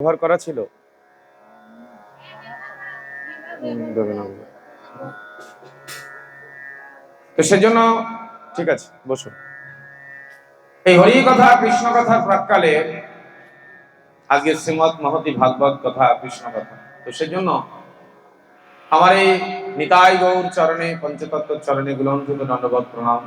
ব্যবহার করা ছিল। তো সেজন্য ঠিক আছে বসো। এই হরি কথা কৃষ্ণ কথার প্রাককালে আজকে শ্রীমদ মহতি ভাগবত কথা কৃষ্ণ কথা তো সেজন্য আমার এই নিতাই গৌর চরণে পঞ্চতত্ত্ব চরণে গুলঙ্কিত দণ্ডবত প্রণাম।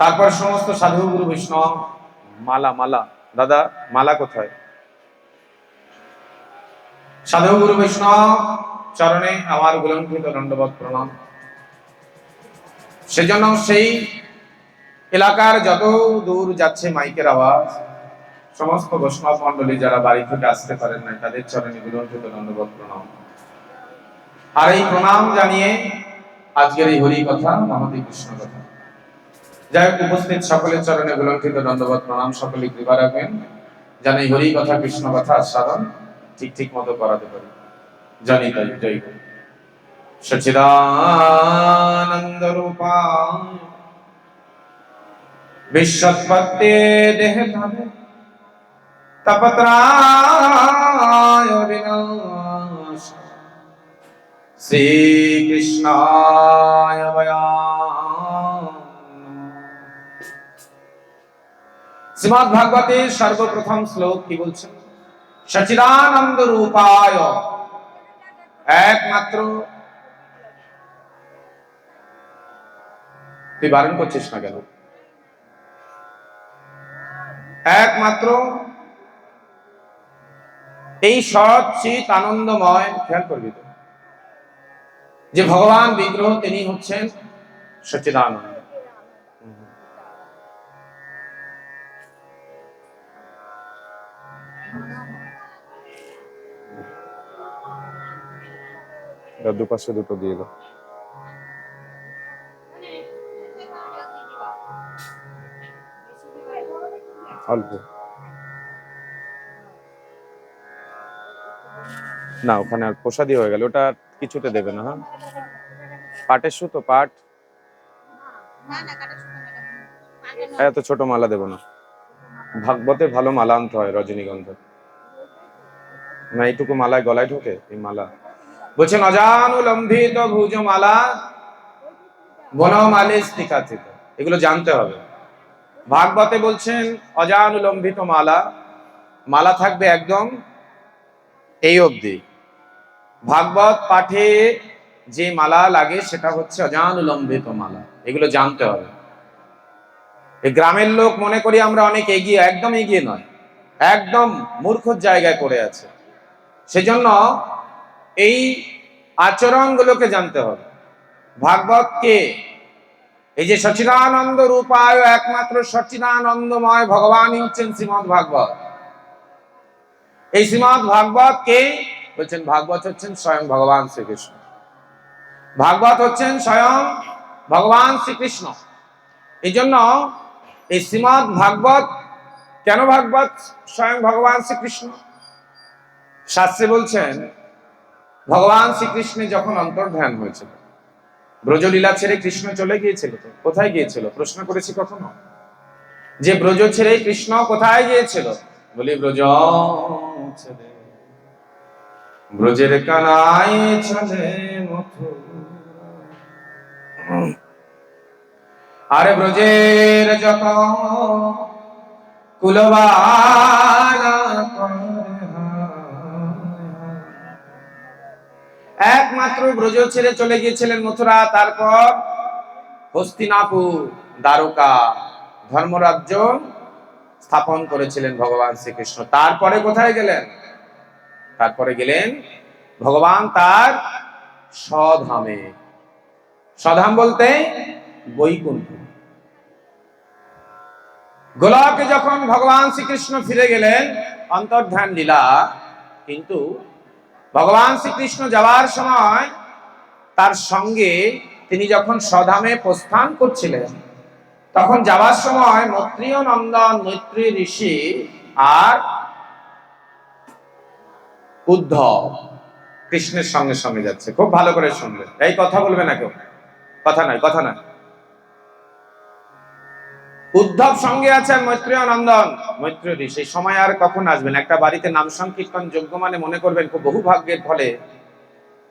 তারপর সমস্ত সাধু গুরু বৈষ্ণব মালা মালা। দাদা, মালা কোথায়? সাধু গুরু বৈষ্ণব চরণে আমার গুলঙ্কিত দণ্ডবত প্রণাম। সেজন্য সেই এলাকার যত দূর যাচ্ছে মাইকের আওয়াজ, সমস্ত বৈষ্ণব মন্ডলী যারা বাড়ি থেকে আসতে পারেন না তাদের চরণে গুলঙ্কিত দণ্ডবত প্রণাম। আর এই প্রণাম জানিয়ে আজকের এই হরি কথা মহাদি কৃষ্ণ কথা। যাই উপস্থিত সকলের চরণে গুলঙ্কিত দণ্ডবত প্রণাম, সকলে কৃপা রাখবেন। যেন হরি কথা, কৃষ্ণ কথা আস্বাদন ঠিক ঠিক মতো করাতে পারি। জানি তাই, জয় সচিদানন্দ রূপা বিশ্বৎপত্তে দেহ ধামে তপত্রায় বিনাশ। শ্রীকৃষ্ণায় বয়াম শ্রীমদ ভাগবতের সর্বপ্রথম শ্লোক কি বলছেন সচিদানন্দ রূপায়। একমাত্র। তুই বারণ করছিস না কেন? একমাত্র। এই সৎ চিত আনন্দময়, খেয়াল করবি তো, যে ভগবান বিগ্রহ তিনি হচ্ছেন সচিদানন্দ। দুপাশে দুটো দিয়ে দাও। অল্প। না, ওখানে আর প্রসাদি হয়ে গেল। ওটা কিছুতে দেবে না হ্যাঁ? পাটের সুতো, পাট? এত ছোট মালা দেবো না। ভাগবতে ভালো মালা আনতে হয় রজনীগন্ধা। না, এইটুকু মালায় গলায় ঢোকে, এই মালা? বলছেন অজানুলম্বিত ভুজ মালা বনমালে স্তিকাচিত এগুলো জানতে হবে। ভাগবতে বলছেন অজানুলম্বিত মালা মালা থাকবে একদম এই অবধি। ভাগবত পাঠে যে মালা লাগে, সেটা হচ্ছে অজানুলম্বিত মালা। এগুলো জানতে হবে। গ্রামের লোক, মনে করি আমরা অনেক এগিয়ে, একদম এগিয়ে নয়, একদম মূর্খর জায়গায় পড়ে আছে। সেজন্য এই আচরণগুলোকে জানতে হবে। ভাগবত কে? এই যে সচিদানন্দ রূপায় একমাত্র সচিদানন্দময় ভগবানই হচ্ছেন শ্রীমদ ভাগবত। এই শ্রীমদ ভাগবত কে? বলছেন ভাগবত হচ্ছেন স্বয়ং ভগবান শ্রীকৃষ্ণ। ভাগবত হচ্ছেন স্বয়ং ভগবান শ্রীকৃষ্ণ। এই জন্য এই শ্রীমদ ভাগবত কেন ভাগবত স্বয়ং ভগবান শ্রীকৃষ্ণ? শাস্ত্রে বলছেন ভগবান শ্রীকৃষ্ণে যখন অন্তর্ধান হয়েছিল, ব্রজলীলা ছেড়ে কৃষ্ণ চলে গিয়েছিল কোথায় গিয়েছিল? প্রশ্ন করেছি কখনো? যে ব্রজ ছেড়ে কৃষ্ণ কোথায় গিয়েছিল? বলি, ব্রজ ছেড়ে। ব্রজের কানাই আরে ব্রজের যত কুলবালা একমাত্র ব্রজ ছেড়ে চলে গিয়েছিলেন মথুরা, তারপর হস্তিনাপুর দ্বারকা ধর্মরাজ্য স্থাপন করেছিলেন ভগবান শ্রীকৃষ্ণ। তারপরে কোথায় গেলেন? তারপরে গেলেন ভগবান তার স্বধামে। স্বধাম বলতে বৈকুণ্ঠ। গোলকে যখন ভগবান শ্রীকৃষ্ণ ফিরে গেলেন, অন্তর্ধান লীলা কিন্তু ভগবান শ্রীকৃষ্ণ যাওয়ার সময় তার সঙ্গে তিনি যখন স্বধামে প্রস্থান করছিলেন, তখন যাওয়ার সময় মৈত্রীয় নন্দন মৈত্রী ঋষি আর উদ্ধব কৃষ্ণের সঙ্গে সঙ্গে যাচ্ছে। খুব ভালো করে শুনলেন। এই কথা বলবে না কেউ। কথা নয় কথা নয় উদ্ধব সঙ্গে আছেন মৈত্রীয় নন্দন মৈত্রী সেই সময় আর কখন আসবেন? একটা বাড়িতে নাম সংকীর্তন যোগ্য মানে মনে করবেন খুব বহু ভাগ্যের ফলে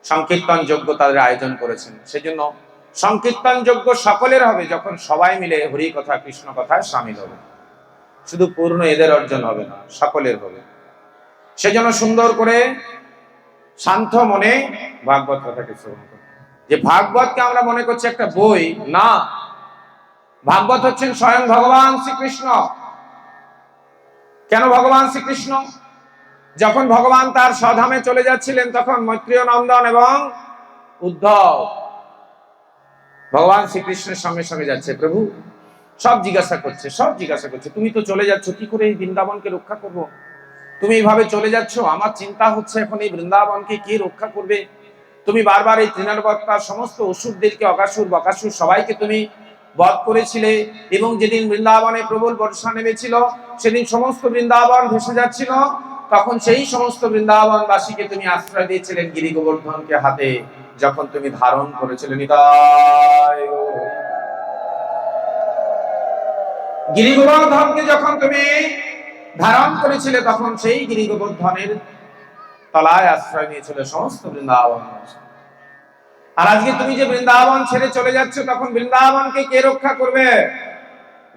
সংকীর্তন যোগ্য তাদের আয়োজন করেছেন। সেজন্য সংকীর্তন যোগ্য সকলের হবে যখন সবাই মিলে হরি কথা, কৃষ্ণ কথায় সামিল হবে। শুধু পূর্ণ এদের অর্জন হবে না, সকলের হবে। সেজন্য সুন্দর করে শান্ত মনে ভাগবত কথাকে শ্রবণ করতে যে ভাগবতকে আমরা মনে করছি একটা বই, না ভাগবত হচ্ছেন স্বয়ং ভগবান শ্রীকৃষ্ণ। কেন ভগবান শ্রীকৃষ্ণ? যখন ভগবান তার স্বধামে চলে যাচ্ছিলেন, তখন মৈত্রীয় নন্দন এবং উদ্ধব ভগবান শ্রীকৃষ্ণের সঙ্গে সঙ্গে যাচ্ছে। প্রভু, সব জিজ্ঞাসা করছে, সব জিজ্ঞাসা করছে, তুমি তো চলে যাচ্ছ, কি করে এই বৃন্দাবনকে রক্ষা করব? তুমি এইভাবে চলে যাচ্ছ, আমার চিন্তা হচ্ছে এখন এই বৃন্দাবনকে কে রক্ষা করবে? তুমি বারবার এই তৃণাবত্তার সমস্ত অসুরদেরকে অকাসুর বকাসুর সবাইকে তুমি বধ করেছিলে এবং যেদিন বৃন্দাবনে প্রবল বর্ষা নেমেছিল, সেদিন সমস্ত বৃন্দাবন ভেসে যাচ্ছিল তখন সেই সমস্ত বৃন্দাবন বৃন্দাবনবাসীকে তুমি আশ্রয় দিয়েছিলেন গিরি গোবর্ধনকে হাতে, যখন তুমি ধারণ করেছিলে। গিরি গোবর্ধনকে যখন তুমি ধারণ করেছিলে, তখন সেই গিরি গোবর্ধনের তলায় আশ্রয় নিয়েছিল সমস্ত বৃন্দাবন আর আজকে তুমি যে বৃন্দাবন ছেড়ে চলে যাচ্ছ, তখন বৃন্দাবনকে কে রক্ষা করবে?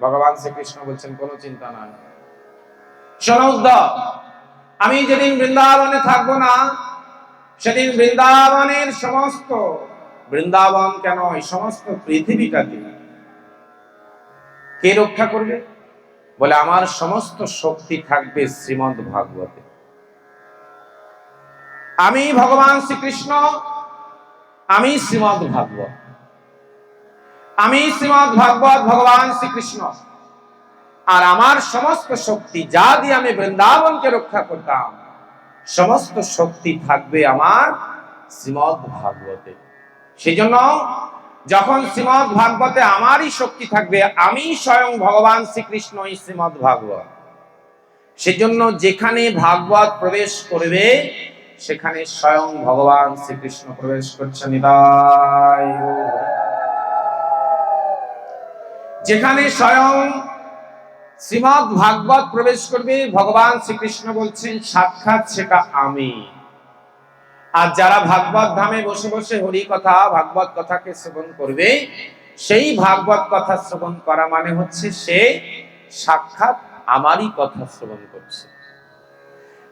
ভগবান শ্রীকৃষ্ণ বলছেন, কোনো চিন্তা নাই। শোনো আমি যেদিন বৃন্দাবনে থাকব না, সেদিন বৃন্দাবনের সমস্ত, বৃন্দাবন কেন, এই সমস্ত পৃথিবীটাকে কে রক্ষা করবে? বলে, আমার সমস্ত শক্তি থাকবে শ্রীমদ ভাগবতে। আমি ভগবান শ্রীকৃষ্ণ আমি শ্রীমদ ভাগবত। আমি শ্রীমদ ভাগবত, ভগবান শ্রীকৃষ্ণ। আর আমার সমস্ত শক্তি যা দিয়ে আমি বৃন্দাবনকে রক্ষা করতাম, সমস্ত শক্তি থাকবে আমার শ্রীমদ ভাগবতে। সেই জন্য যখন শ্রীমদ ভাগবতে আমারই শক্তি থাকবে, আমি স্বয়ং ভগবান শ্রীকৃষ্ণই শ্রীমদ ভাগবত। সেজন্য যেখানে ভাগবত প্রবেশ করবে সেখানে স্বয়ং ভগবান শ্রীকৃষ্ণ প্রবেশ করছেন যেখানে স্বয়ং শ্রীমদ ভাগবত প্রবেশ করবে, ভগবান শ্রীকৃষ্ণ বলছেন, সাক্ষাৎ সেটা আমি। আর যারা ভাগবত ধামে বসে বসে হরি কথা, ভাগবত কথাকে শ্রবণ করবে, সেই ভাগবত কথা শ্রবণ করা মানে হচ্ছে সে সাক্ষাৎ আমারই কথা শ্রবণ করছে।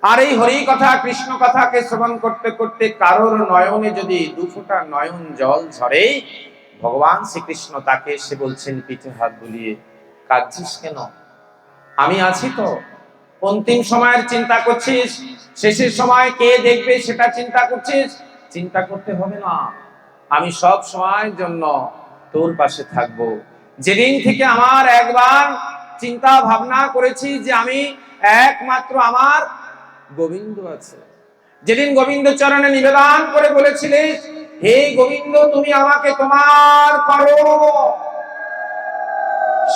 আর এই হরি কথা, কৃষ্ণ কথাকে শ্রবণ করতে করতে কারোর নয়নে যদি দু ফোঁটা নয়ন জল ঝরে, ভগবান শ্রীকৃষ্ণ তাকে সে বলছেন, পিঠে হাত বুলিয়ে কাঁদছিস কেন? আমি আছি তো। অন্তিম সময়ের চিন্তা করছিস, শেষের সময় কে দেখবে সেটা চিন্তা করছিস? চিন্তা করতে হবে না। আমি সব সময়ের জন্য তোর পাশে থাকব। যেদিন থেকে আমার একবার চিন্তা ভাবনা করেছি যে আমি একমাত্র আমার গোবিন্দ আছে। যেদিন গোবিন্দ চরণে নিবেদন করে বলেছিলিস হে গোবিন্দ, তুমি আমাকে তোমার করো।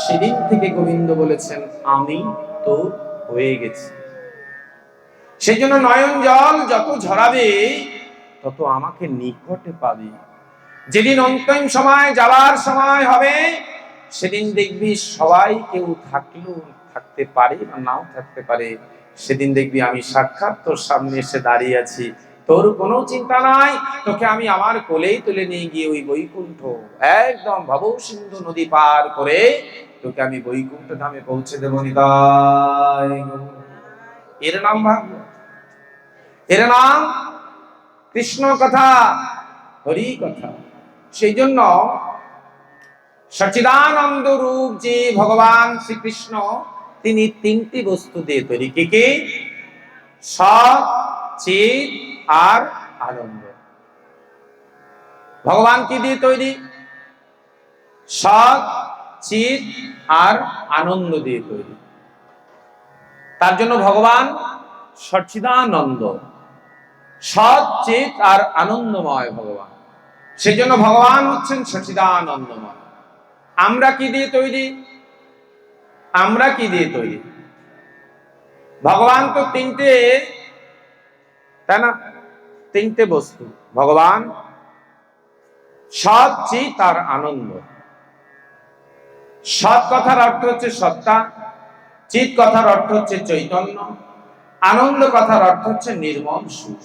সেদিন থেকে গোবিন্দ বলেছেন, আমি তো হয়ে গেছি। সেই জন্য নয়ন জল যত ঝরাবে, তত আমাকে নিকটে পাবে। যেদিন অন্তিম সময় যাওয়ার সময় হবে, সেদিন দেখবি সবাই কেউ থাকলেও থাকতে পারে বা নাও থাকতে পারে। সেদিন দেখবি আমি সাক্ষাৎ, তোর সামনে এসে দাঁড়িয়ে আছি। তোর কোনো চিন্তা নাই, তোকে আমি আমার কোলেই তুলে নিয়ে গিয়ে ওই বৈকুণ্ঠ, একদম ভব সিন্ধু নদী পার করে তোকে আমি বৈকুণ্ঠ ধামে পৌঁছে দেবো এর নাম ভাগবত এর নাম কৃষ্ণ কথা, হরি কথা। সেই জন্য সচিদানন্দ রূপ যে ভগবান শ্রীকৃষ্ণ তিনি তিনটি বস্তু দিয়ে তৈরি। কি কি? চিত আর আনন্দ। ভগবান কি দিয়ে তৈরি? সৎ, চিত আর আনন্দ দিয়ে তৈরি। তার জন্য ভগবান সচ্চিদানন্দ। সৎ, চিত আর আনন্দময় ভগবান। সেজন্য ভগবান হচ্ছেন সচিদানন্দময় আমরা কি দিয়ে তৈরি? আমরা কি দিয়ে তৈরি? ভগবান তো তিনটে, তাই না? তিনটে বস্তু। ভগবান, সৎ চিত আর আনন্দ। সৎ কথার অর্থ হচ্ছে সত্তা, চিত কথার অর্থ হচ্ছে চৈতন্য, আনন্দ কথার অর্থ হচ্ছে নির্মল সুখ।